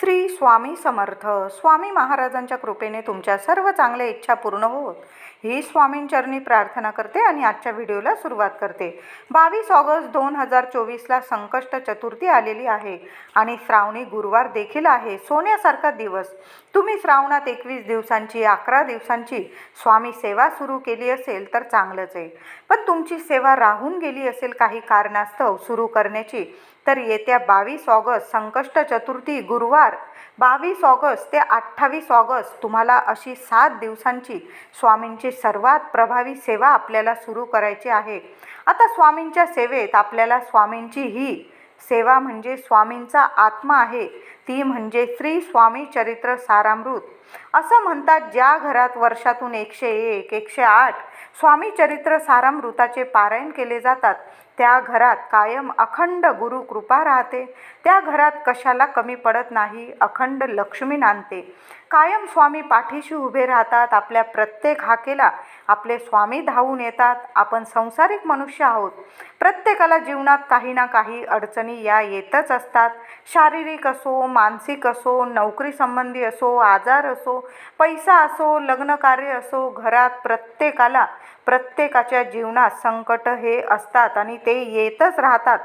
श्री स्वामी समर्थ. स्वामी महाराजांच्या कृपेने तुमच्या सर्व चांगल्या इच्छा पूर्ण होत. ही स्वामींचरणी प्रार्थना करते आणि आजच्या व्हिडिओला सुरुवात करते. बावीस ऑगस्ट दोन हजार चोवीसला संकष्ट चतुर्थी आलेली आहे आणि श्रावणी गुरुवार देखील आहे. सोन्यासारखा दिवस. तुम्ही श्रावणात एकवीस दिवसांची अकरा दिवसांची स्वामी सेवा सुरू केली असेल तर चांगलंच आहे. पण तुमची सेवा राहून गेली असेल काही कारणास्तव सुरू करण्याची तर येत्या बावीस ऑगस्ट संकष्ट चतुर्थी गुरुवार बावीस ऑगस्ट ते अठ्ठावीस ऑगस्ट तुम्हाला अशी सात दिवसांची स्वामींची सर्वात प्रभावी सेवा आपल्याला सुरू करायची आहे. आता स्वामींच्या सेवेत आपल्याला स्वामींची ही सेवा म्हणजे स्वामींचा आत्मा आहे. ती म्हणजे श्री स्वामी चरित्र सारामृत. असं म्हणतात ज्या घरात वर्षातून एकशे एक एकशे आठ स्वामी चरित्र सारामृताचे पारायण केले जातात त्या घरात कायम अखंड गुरु कृपा राहते. त्या घरात कशाला कमी पडत नाही अखंड लक्ष्मी नांदते. कायम स्वामी पाठीशी उभे राहतात आपल्या प्रत्येक हाकेला आपले स्वामी धावून येतात. आपण संसारिक मनुष्य आहोत. प्रत्येकाला जीवनात काही ना काही अडचणी या येतच असतात. शारीरिक असो मानसिक असो नोकरी संबंधी असो आजार असो पैसा असो लग्नकार्य असो घरात प्रत्येकाला प्रत्येकाच्या जीवनात संकट हे असतात आणि ते येतच राहतात.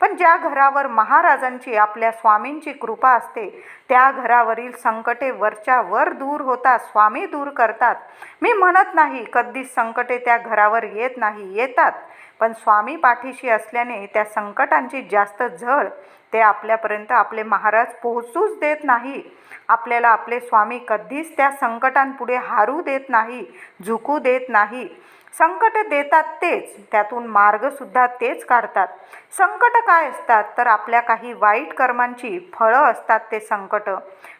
पण ज्या घरावर महाराजांची आपल्या स्वामींची कृपा असते त्या घरावरील संकटे वरच्या वर दूर होतात स्वामी दूर करतात. मी म्हणत नाही कधीच संकटे त्या घरावर येत नाही येतात. पण स्वामी पाठीशी असल्याने त्या संकटांची जास्त झळ ते आपल्यापर्यंत आपले महाराज पोहोचूच देत नाही. आपल्याला आपले स्वामी कधीच त्या संकटांपुढे हारू देत नाही झुकू देत नाही. संकट देतात तेच त्यातून मार्गसुद्धा तेच काढतात. संकट काय असतात? तर आपल्या काही वाईट कर्मांची फळं असतात ते संकट.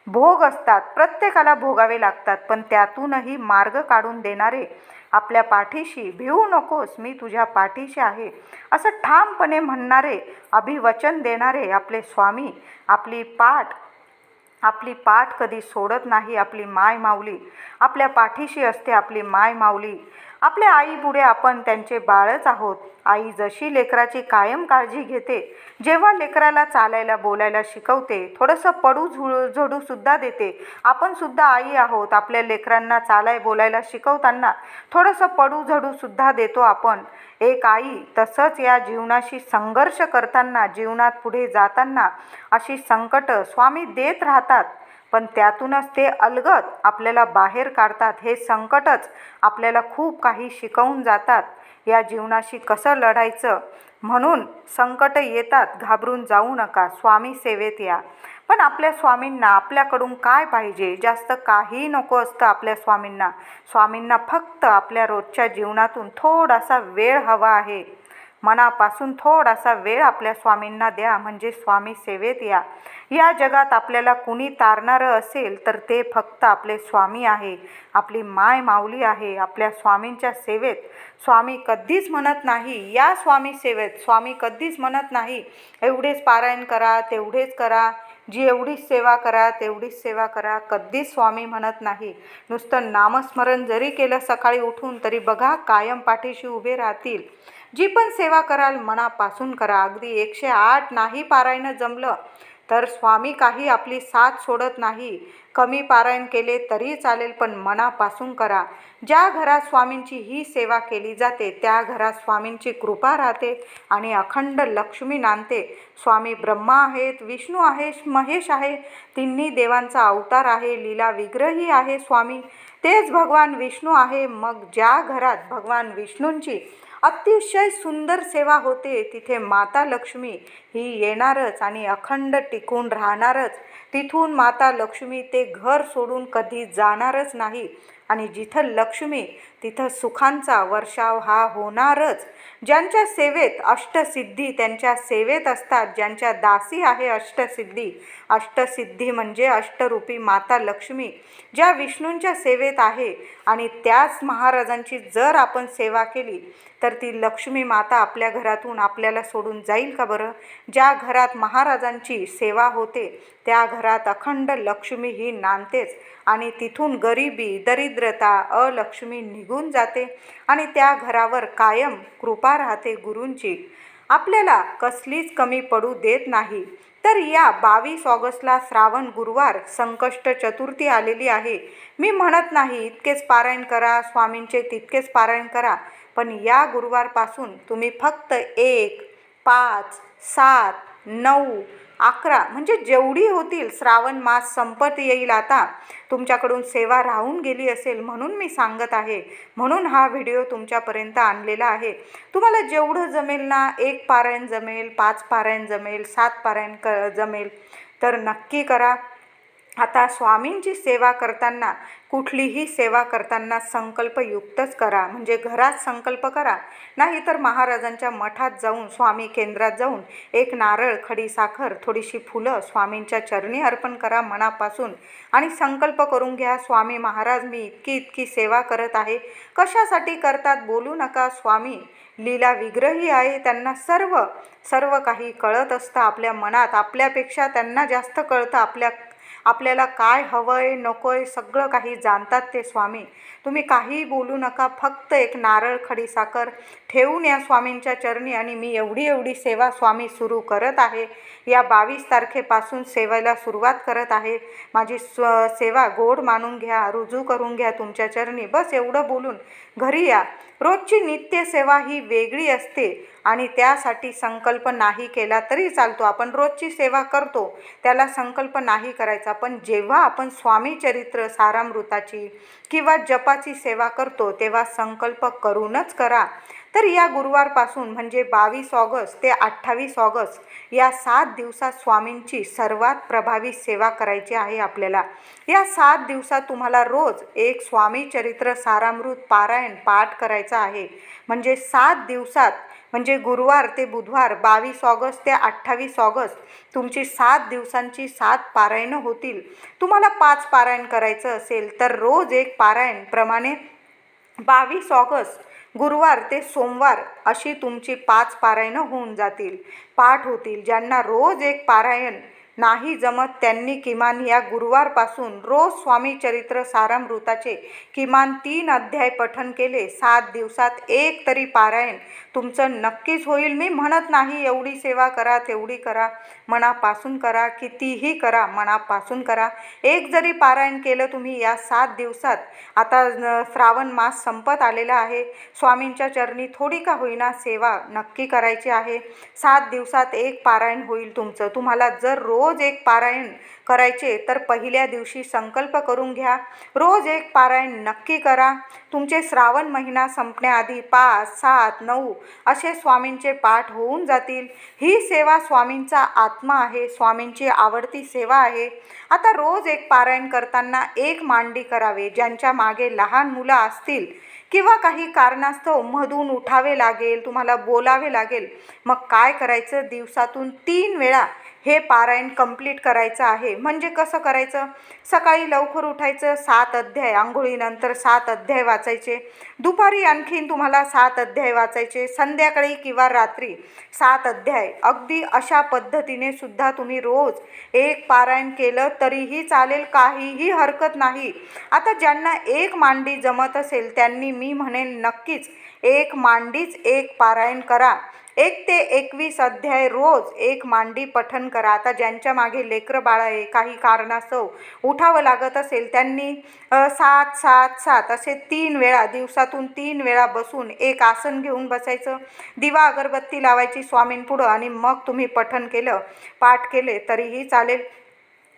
भोग असतात प्रत्येकाला भोगावे लागतात पण त्यातूनही मार्ग काढून देणारे आपल्या पाठीशी भिवू नकोस मी तुझ्या पाठीशी आहे. असं ठामपणे म्हणणारे अभिवचन देणारे आपले स्वामी आपली पाठ आपली पाठ कधी सोडत नाही आपली माय माऊली. आपल्या पाठीशी असते आपली माय माऊली. आपल्या आईपुढे आपण त्यांचे बाळच आहोत. आई जशी लेकराची कायम काळजी घेते जेव्हा लेकराला चालायला बोलायला शिकवते थोडंसं पडू झुळ झडूसुद्धा देते. आपण सुद्धा आई आहोत आपल्या लेकरांना चालाय बोलायला शिकवताना थोडंसं पडू झडूसुद्धा देतो आपण. एक आई तसंच या जीवनाशी संघर्ष करताना जीवनात पुढे जाताना अशी संकट स्वामी देत राहतात. पण त्यातूनच ते अलगद आपल्याला बाहेर काढतात. हे संकटच आपल्याला खूप काही शिकवून जातात. या जीवनाशी कसं लढायचं? म्हणून संकट येतात. घाबरून जाऊ नका. स्वामी सेवेत या. पण आपल्या स्वामींना आपल्याकडून काय पाहिजे? जास्त काही नको असतं आपल्या स्वामींना. स्वामींना फक्त आपल्या रोजच्या जीवनातून थोडासा वेळ हवा आहे. मनापासून थोडासा वेळ आपल्या स्वामींना द्या म्हणजे स्वामी सेवेत या. या जगात आपल्याला कुणी तारणारं असेल तर ते फक्त आपले स्वामी आहे. आपली माय माऊली आहे आपल्या स्वामींच्या सेवेत. स्वामी कधीच म्हणत नाही या स्वामी सेवेत. स्वामी कधीच म्हणत नाही एवढेच पारायण करा तेवढेच करा. जी एवढीच सेवा करा तेवढीच सेवा करा. कधीच स्वामी म्हणत नाही. नुसतं नामस्मरण जरी केलं सकाळी उठून तरी बघा कायम पाठीशी उभे राहतील. जी पण सेवा कराल मनापासून करा. अगदी एकशे आठ नाही पारायणं जमलं तर स्वामी काही आपली साथ सोडत नाही. कमी पारायण केले तरी चालेल पण मनापासून करा. ज्या घरात स्वामींची ही सेवा केली जाते त्या घरात स्वामींची कृपा राहते आणि अखंड लक्ष्मी नांदते. स्वामी ब्रह्मा आहेत विष्णू आहे महेश आहे तिन्ही देवांचा अवतार आहे लीला विग्रही आहे स्वामी. तेच भगवान विष्णू आहे. मग ज्या घरात भगवान विष्णूंची अतिशय सुंदर सेवा होते. तिथे माता लक्ष्मी ही येणारच आणि अखंड टिकून राहणारच. तिथून माता लक्ष्मी ते घर सोडून कधी जाणारच नाही. आणि जिथं लक्ष्मी तिथं सुखांचा वर्षाव हा होणारच. ज्यांच्या सेवेत अष्टसिद्धी त्यांच्या सेवेत असतात. ज्यांच्या दासी आहे अष्टसिद्धी अष्टसिद्धी म्हणजे अष्टरूपी माता लक्ष्मी ज्या विष्णूंच्या सेवेत आहे आणि त्याच महाराजांची जर आपण सेवा केली तर ती लक्ष्मी माता आपल्या घरातून आपल्याला सोडून जाईल का बरं? ज्या घरात महाराजांची सेवा होते त्या घरात अखंड लक्ष्मी ही नांदतेच आणि तिथून गरिबी दरिद्रता अलक्ष्मी निघून जाते आणि त्या घरावर कायम कृपा राहते गुरूंची. आपल्याला कसलीच कमी पडू देत नाही. तर या बावीस ऑगस्टला श्रावण गुरुवार संकष्ट चतुर्थी आलेली आहे. मी म्हणत नाही इतकेच पारायण करा स्वामींचे तितकेच पारायण करा पण या गुरुवारपासून तुम्ही फक्त एक पाच सात नऊ अकरा म्हणजे जेवढी होतील श्रावण मास संपत येईल आता. तुमच्याकडून सेवा राहून गेली असेल म्हणून मी सांगत आहे. म्हणून हा व्हिडिओ तुमच्यापर्यंत आणलेला आहे. तुम्हाला जेवढं जमेल ना एक पारायण जमेल पाच पारायण जमेल सात पारायण क जमेल तर नक्की करा. आता स्वामींची सेवा करताना कुठलीही सेवा करताना संकल्पयुक्तच करा. म्हणजे घरात संकल्प करा. नाहीतर महाराजांच्या मठात जाऊन स्वामी केंद्रात जाऊन एक नारळ खडी साखर थोडीशी फुलं स्वामींच्या चरणी अर्पण करा मनापासून. आणि संकल्प करून घ्या स्वामी महाराज मी इतकी इतकी सेवा करत आहे. कशासाठी करतात बोलू नका स्वामी. लीला विग्रही आहे त्यांना सर्व सर्व काही कळत असतं आपल्या मनात. आपल्यापेक्षा त्यांना जास्त कळतं आपल्या आपल्याला काय हवं आहे नको आहे सगळं काही जाणतात ते स्वामी. तुम्ही काहीही बोलू नका फक्त एक नारळ खडी साखर ठेवून या स्वामींच्या चरणी आणि मी एवढी एवढी सेवा स्वामी सुरू करत आहे. या बावीस तारखेपासून सेवेला सुरुवात करत आहे. माझी स्व सेवा गोड मानून घ्या रुजू करून घ्या तुमच्या चरणी. बस एवढं बोलून घरी या. रोजची नित्यसेवा ही वेगळी असते. आणि त्यासाठी संकल्प नाही केला तरी चालतो. आपण रोजची सेवा करतो त्याला संकल्प नाही करायचा. पण जेव्हा आपण स्वामी चरित्र सारामृताची किंवा जपाची सेवा करतो तेव्हा संकल्प करूनच करा. तर या गुरुवारपासून म्हणजे बावीस ऑगस्ट ते अठ्ठावीस ऑगस्ट या सात दिवसात स्वामींची सर्वात प्रभावी सेवा करायची आहे आपल्याला. या सात दिवसात तुम्हाला रोज एक स्वामी चरित्र सारामृत पारायण पाठ करायचा आहे. म्हणजे सात दिवसात म्हणजे गुरुवार ते बुधवार बावीस ऑगस्ट ते अठ्ठावीस ऑगस्ट तुमची सात दिवसांची सात पारायणं होतील. तुम्हाला पाच पारायण करायचं असेल तर रोज एक पारायण प्रमाणे बावीस ऑगस्ट गुरुवार ते सोमवार अशी तुमची पाच पारायणं होऊन जातील. पाठ होतील. ज्यांना रोज एक पारायण नाही जमत त्यांनी किमान या गुरुवारपासून रोज स्वामी चरित्र सारामृताचे किमान तीन अध्याय पठन केले. सात दिवसात एक तरी पारायण तुमचं नक्कीच होईल. मी म्हणत नाही एवढी सेवा करा तेवढी करा मनापासून करा कितीही करा मनापासून करा. एक जरी पारायण केलं तुम्ही या सात दिवसात आता श्रावण मास संपत आलेला आहे. स्वामींच्या चरणी थोडी का होईना सेवा नक्की करायची आहे. सात दिवसात एक पारायण होईल तुमचं. तुम्हाला जर रोज एक पारायण करायचे तर पहिल्या दिवशी संकल्प करून घ्या. रोज एक पारायण नक्की करा. तुमचे श्रावण महिना संपण्याआधी पाच सात नऊ असे स्वामींचे पाठ होऊन जातील. ही सेवा स्वामींचा आत्मा आहे. स्वामींची आवडती सेवा आहे. आता रोज एक पारायण करताना एक मांडी करावे. ज्यांच्या मागे लहान मुलं असतील किंवा काही कारणास्तव मधून उठावे लागेल तुम्हाला बोलावे लागेल. मग काय करायचं? दिवसातून तीन वेळा हे पारायण कंप्लीट करायचं आहे. म्हणजे कसं करायचं? सकाळी लवकर उठायचं सात अध्याय आंघोळीनंतर सात अध्याय वाचायचे. दुपारी आणखीन तुम्हाला सात अध्याय वाचायचे. संध्याकाळी किंवा रात्री सात अध्याय. अगदी अशा पद्धतीने सुद्धा तुम्ही रोज एक पारायण केलं तरीही चालेल काहीही हरकत नाही. आता ज्यांना एक मांडी जमत असेल त्यांनी मी म्हणेन नक्कीच एक मांडीच एक पारायण करा. एक ते एकवीस अध्याय रोज एक मांडी पठन करा. आता ज्यांच्या मागे लेकरं बाळ आहे काही कारणास्तव उठावं लागत असेल त्यांनी सात सात सात असे तीन वेळा दिवसातून तीन वेळा बसून एक आसन घेऊन बसायचं. दिवा अगरबत्ती लावायची स्वामींपुढं आणि मग तुम्ही पठन केलं पाठ केले तरीही चालेल.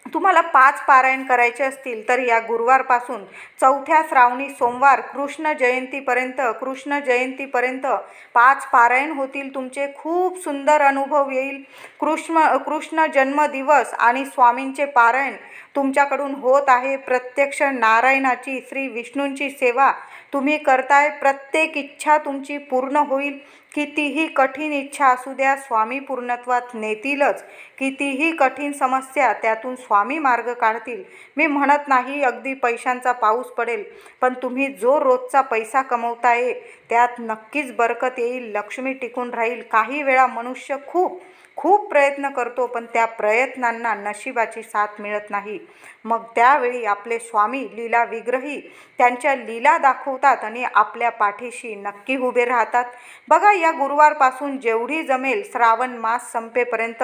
तुम्हाला पाच पारायण करायचे असतील तर या गुरुवारपासून चौथ्या श्रावणी सोमवार कृष्ण जयंतीपर्यंत कृष्ण जयंतीपर्यंत पाच पारायण होतील. तुमचे खूप सुंदर अनुभव येईल. कृष्ण कृष्ण जन्मदिवस आणि स्वामींचे पारायण तुमच्याकडून होत आहे. प्रत्यक्ष नारायणाची श्री विष्णूंची सेवा तुम्ही करताय. प्रत्येक इच्छा तुमची पूर्ण होईल. कितीही कठीण इच्छा असू द्या स्वामी पूर्णत्वात नेतीलच. कितीही कठीण समस्या त्यातून स्वामी मार्ग काढतील. मी म्हणत नाही अगदी पैशांचा पाऊस पडेल. पण तुम्ही जो रोजचा पैसा कमवताय त्यात नक्कीच बरकत येईल. लक्ष्मी टिकून राहील. काही वेळा मनुष्य खूप खूप प्रयत्न करतो पण त्या प्रयत्नांना नशिबाची साथ मिळत नाही. मग त्यावेळी आपले स्वामी लीला विग्रही त्यांच्या लीला दाखवतात आणि आपल्या पाठीशी नक्की उभे राहतात. बघा या गुरुवारपासून जेवढी जमेल श्रावण मास संपेपर्यंत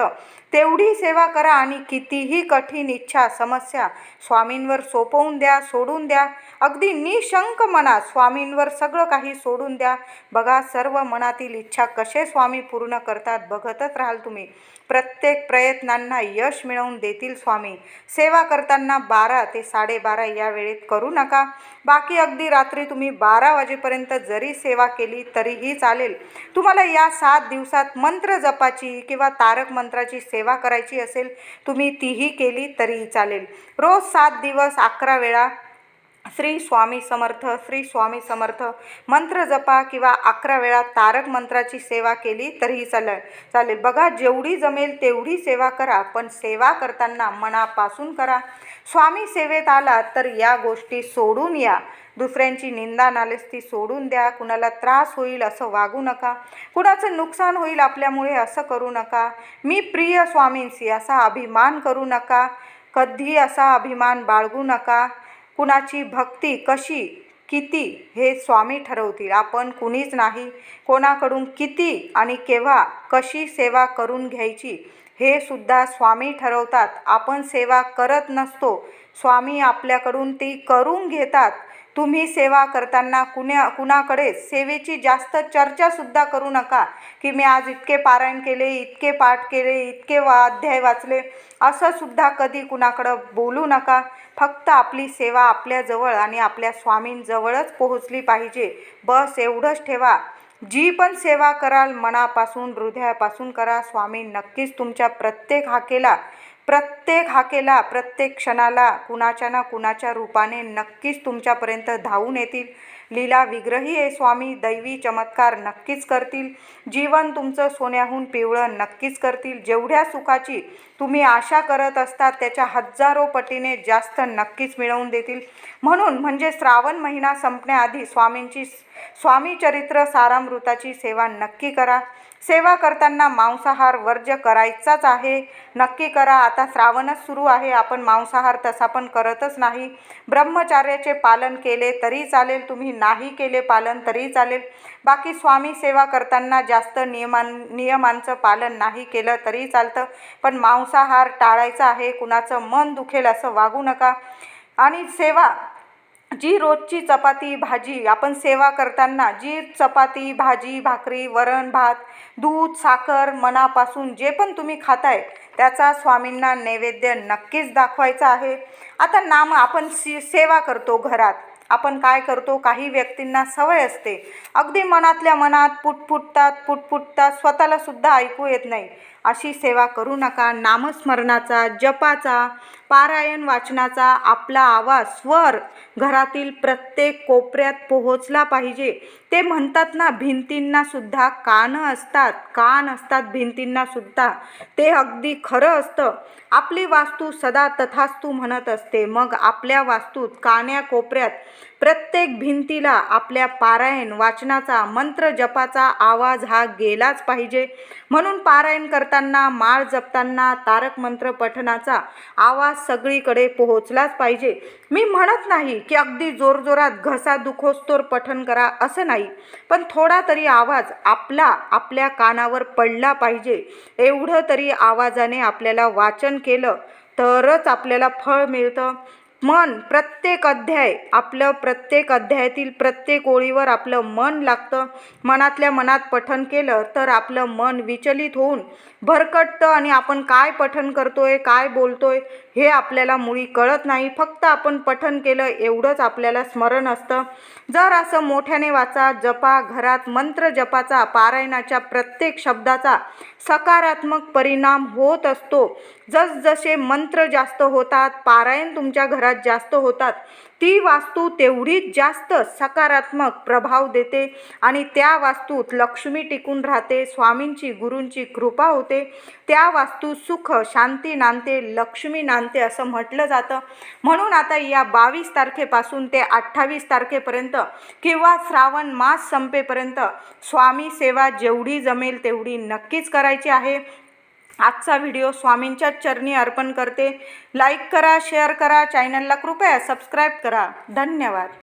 तेवढी सेवा करा आणि कितीही कठीण इच्छा समस्या स्वामींवर सोपवून द्या सोडून द्या. अगदी निशंक मनात स्वामींवर सगळं काही सोडून द्या. बघा सर्व मनातील इच्छा कसे स्वामी पूर्ण करतात बघतच राहाल तुम्ही. प्रत्येक प्रयत्नांना यश मिळवून देतील स्वामी. सेवा करताना बारा ते साडेबारा या वेळेत करू नका. बाकी अगदी रात्री तुम्ही बारा वाजेपर्यंत जरी सेवा केली तरीही चालेल. तुम्हाला या सात दिवसात मंत्र जपाची किंवा तारक मंत्राची सेवा करायची असेल तुम्ही तीही केली तरीही चालेल. रोज सात दिवस अकरा वेळा श्री स्वामी समर्थ श्री स्वामी समर्थ. मंत्र जपा किंवा अकरा वेळा तारक मंत्राची सेवा केली तरीही चालेल. चालेल. बघा जेवढी जमेल तेवढी सेवा करा पण सेवा करताना मनापासून करा. स्वामी सेवेत आला तर या गोष्टी सोडून या. दुसऱ्यांची निंदा नालेस ती सोडून द्या. कुणाला त्रास होईल असं वागू नका. कुणाचं नुकसान होईल आपल्यामुळे असं करू नका. मी प्रिय स्वामींशी असा अभिमान करू नका. कधी असा अभिमान बाळगू नका. कुणाची भक्ती कशी किती हे स्वामी ठरवतील. आपण कुणीच नाही कोणाकडून किती आणि केव्हा कशी सेवा करून घ्यायची हे सुद्धा स्वामी ठरवतात. आपण सेवा करत नसतो. स्वामी आपल्याकडून ती करून घेतात. तुम्ही सेवा करताना कुण्या कुणाकडे सेवेची जास्त चर्चासुद्धा करू नका की मी आज इतके पारायण केले इतके पाठ केले इतके वा अध्याय वाचले असं सुद्धा कधी कुणाकडं बोलू नका. फक्त आपली सेवा आपल्याजवळ आणि आपल्या स्वामींजवळच पोहोचली पाहिजे. बस एवढंच ठेवा. जी पण सेवा कराल मनापासून हृदयापासून करा. स्वामी नक्कीच तुमच्या प्रत्येक हाकेला प्रत्येक हाकेला प्रत्येक क्षणाला कुणाच्या ना कुणाच्या रूपाने नक्कीच तुमच्यापर्यंत धावून येतील. लीला विग्रही आहे स्वामी. दैवी चमत्कार नक्कीच करतील. जीवन तुमचं सोन्याहून पिवळं नक्कीच करतील. जेवढ्या सुखाची तुम्ही आशा करत असतात त्याच्या हजारो पटीने जास्त नक्कीच मिळवून देतील. म्हणून म्हणजे श्रावण महिना संपण्याआधी स्वामींची स्वामी चरित्र सारामृताची सेवा नक्की करा. सेवा करताना मांसाहार वर्ज्य करायचाच आहे. नक्की करा. आता श्रावणच सुरू आहे. आपण मांसाहार तसा पण करतच नाही. ब्रह्मचार्याचे पालन केले तरी चालेल. तुम्ही नाही केले पालन तरी चालेल. बाकी स्वामी सेवा करताना जास्त नियमां नियमांचं पालन नाही केलं तरी चालतं. पण मांसाहार टाळायचा आहे. कुणाचं मन दुखेल असं वागू नका. आणि सेवा जी रोजची चपाती भाजी आपण सेवा करताना जी चपाती भाजी भाकरी वरण भात दूध साखर मनापासून जे पण तुम्ही खाताय त्याचा स्वामींना नैवेद्य नक्कीच दाखवायचा आहे. आता नाम आपण सी सेवा करतो घरात. आपण काय करतो? काही व्यक्तींना सवय असते. अगदी मनातल्या मनात पुटपुटतात पुटपुटतात स्वतःला सुद्धा ऐकू येत नाही. अशी सेवा करू नका. नामस्मरणाचा जपाचा पारायण वाचनाचा आपला आवाज स्वर घरातील प्रत्येक कोपऱ्यात पोहोचला पाहिजे. ते म्हणतात ना भिंतींना सुद्धा कान असतात. कान असतात भिंतींना सुद्धा. ते अगदी खरं असतं. आपली वास्तू सदा तथास्तू म्हणत असते. मग आपल्या वास्तूत कान्या कोपऱ्यात प्रत्येक भिंतीला आपल्या पारायण वाचनाचा मंत्र जपाचा आवाज हा गेलाच पाहिजे. म्हणून पारायण करताना माळ जपताना तारक मंत्र पठणाचा आवाज सगळीकडे पोहोचलाच पाहिजे. मी म्हणत नाही की अगदी जोरजोरात घसा दुखोस्तोर पठण करा असं नाही पण थोडा तरी आवाज आपला आपल्या कानावर पडला पाहिजे. एवढं तरी आवाजाने आपल्याला वाचन केलं तरच आपल्याला फळ मिळतं. मन प्रत्येक अध्याय आपलं प्रत्येक अध्यायातील प्रत्येक ओळीवर आपलं मन लागतं. मनातल्या मनात पठन केलं तर आपलं मन विचलित होऊन भरकटतं आणि आपण काय पठन करतोय काय बोलतोय हे आपल्याला मुळी कळत नाही. फक्त आपण पठन केलं एवढंच आपल्याला स्मरण असतं. जर असं मोठ्याने वाचा जपा घरात मंत्र जपाचा पारायणाच्या प्रत्येक शब्दाचा सकारात्मक परिणाम होत असतो. जसजसे मंत्र जास्त होतात पारायण तुमच्या घरात जास्त होतात ती वास्तू तेवढीच जास्त सकारात्मक प्रभाव देते आणि त्या वास्तूत लक्ष्मी टिकून राहते स्वामींची गुरूंची कृपा होते. त्या वास्तू सुख शांती नांदते लक्ष्मी नांदते असं म्हटलं जातं. म्हणून आता या बावीस तारखेपासून ते अठ्ठावीस तारखेपर्यंत किंवा श्रावण मास संपेपर्यंत स्वामी सेवा जेवढी जमेल तेवढी नक्कीच करायची आहे. आजचा व्हिडिओ स्वामींच्या चरणी अर्पण करते. लाईक करा शेअर करा चॅनलला कृपया सबस्क्राईब करा. धन्यवाद.